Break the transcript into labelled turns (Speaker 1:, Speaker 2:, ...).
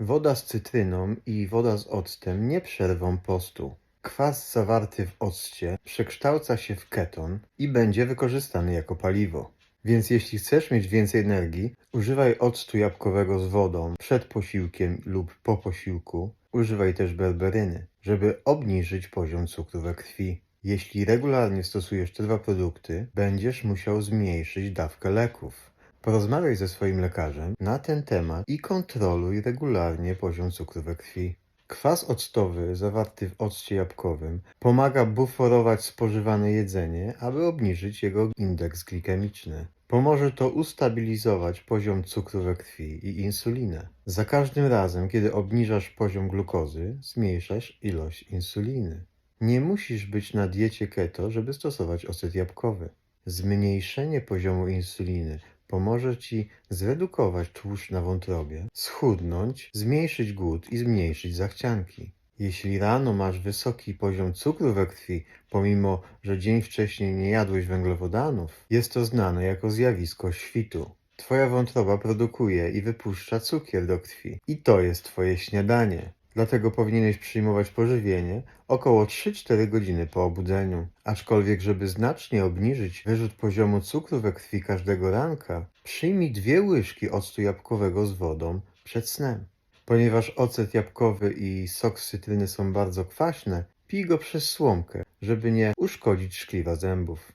Speaker 1: Woda z cytryną i woda z octem nie przerwą postu. Kwas zawarty w occie przekształca się w keton i będzie wykorzystany jako paliwo. Więc jeśli chcesz mieć więcej energii, używaj octu jabłkowego z wodą przed posiłkiem lub po posiłku. Używaj też berberyny, żeby obniżyć poziom cukru we krwi. Jeśli regularnie stosujesz te dwa produkty, będziesz musiał zmniejszyć dawkę leków. Porozmawiaj ze swoim lekarzem na ten temat i kontroluj regularnie poziom cukru we krwi. Kwas octowy zawarty w occie jabłkowym pomaga buforować spożywane jedzenie, aby obniżyć jego indeks glikemiczny. Pomoże to ustabilizować poziom cukru we krwi i insulinę. Za każdym razem, kiedy obniżasz poziom glukozy, zmniejszasz ilość insuliny. Nie musisz być na diecie keto, żeby stosować ocet jabłkowy. Zmniejszenie poziomu insuliny pomoże Ci zredukować tłuszcz na wątrobie, schudnąć, zmniejszyć głód i zmniejszyć zachcianki. Jeśli rano masz wysoki poziom cukru we krwi, pomimo że dzień wcześniej nie jadłeś węglowodanów, jest to znane jako zjawisko świtu. Twoja wątroba produkuje i wypuszcza cukier do krwi i to jest Twoje śniadanie. Dlatego powinieneś przyjmować pożywienie około 3-4 godziny po obudzeniu. Aczkolwiek, żeby znacznie obniżyć wyrzut poziomu cukru we krwi każdego ranka, przyjmij dwie łyżki octu jabłkowego z wodą przed snem. Ponieważ ocet jabłkowy i sok z cytryny są bardzo kwaśne, pij go przez słomkę, żeby nie uszkodzić szkliwa zębów.